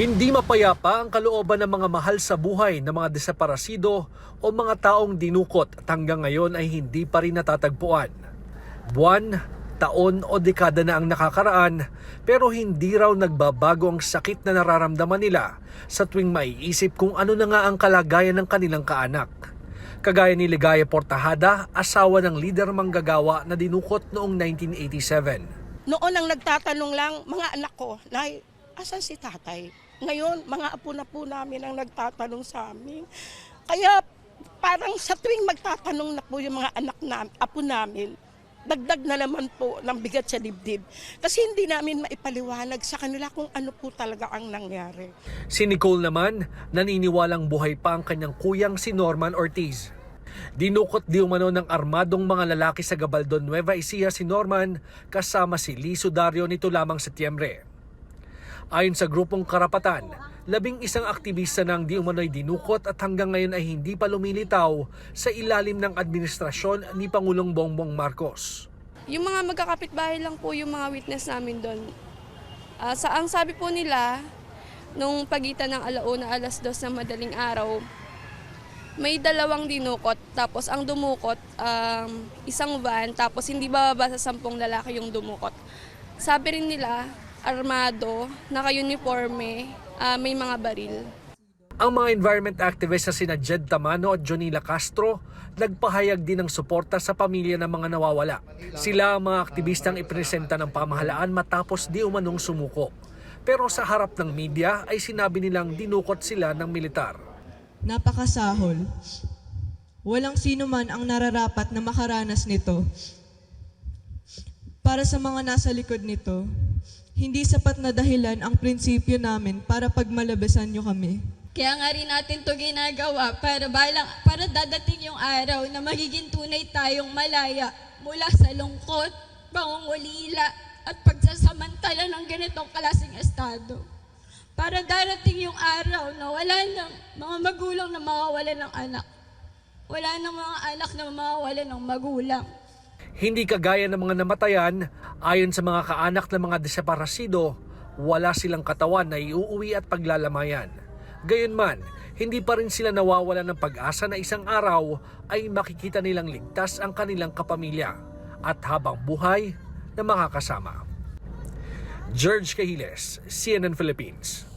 Hindi mapayapa ang kalooban ng mga mahal sa buhay ng mga desaparasido o mga taong dinukot at hanggang ngayon ay hindi pa rin natatagpuan. Buwan, taon o dekada na ang nakakaraan pero hindi raw nagbabago ang sakit na nararamdaman nila sa tuwing maiisip kung ano na nga ang kalagayan ng kanilang kaanak. Kagaya ni Ligaya Portahada, asawa ng lider manggagawa na dinukot noong 1987. Noon ang nagtatanong lang, mga anak ko, Nay, asan si tatay? Ngayon, mga apo na po namin ang nagtatanong sa amin. Kaya parang sa tuwing magtatanong na po yung mga anak namin, apo namin, dagdag na naman po ng bigat sa dibdib. Kasi hindi namin maipaliwanag sa kanila kung ano po talaga ang nangyari. Si Nicole naman, naniniwalang buhay pa ang kanyang kuyang si Norman Ortiz. Dinukot di umano ng armadong mga lalaki sa Gabaldon, Nueva Ecija si Norman kasama si Liso Dario nito lamang Setyembre. Ayon sa grupong karapatan, labing isang aktivista nang di umano'y dinukot at hanggang ngayon ay hindi pa lumilitaw sa ilalim ng administrasyon ni Pangulong Bongbong Marcos. Yung mga magkakapitbahay lang po yung mga witness namin doon. Ah, sa ang sabi po nila, nung pagitan ng alauna alas dos ng madaling araw, may dalawang dinukot. Tapos ang dumukot, um, isang van. Tapos hindi bababa sa sampung lalaki yung dumukot. Sabi rin nila, armado, naka-uniforme, ah, may mga baril. Ang mga environment activists na sina Jed Tamano at Jonila Castro nagpahayag din ng suporta sa pamilya ng mga nawawala. Sila ang mga aktivistang ipresenta ng pamahalaan matapos di umanong sumuko. Pero sa harap ng media ay sinabi nilang dinukot sila ng militar. napakasahol. Walang sino man ang nararapat na makaranas nito. Para sa mga nasa likod nito, hindi sapat na dahilan ang prinsipyo namin para pagmalabasan nyo kami. Kaya nga rin natin to ginagawa para, balang, para dadating yung araw na magiging tunay tayong malaya mula sa lungkot, pangungulila, at pagsasamantala ng ganitong klaseng estado. Para darating yung araw na wala ng mga magulang na mawawala ng anak. Wala ng mga anak na mawawala ng magulang. Hindi kagaya ng mga namatayan, ayon sa mga kaanak ng mga desaparasido, wala silang katawan na iuuwi at paglalamayan. Gayunman, hindi pa rin sila nawawala ng pag-asa na isang araw ay makikita nilang ligtas ang kanilang kapamilya at habang buhay na makakasama. George Cahiles, CNN Philippines.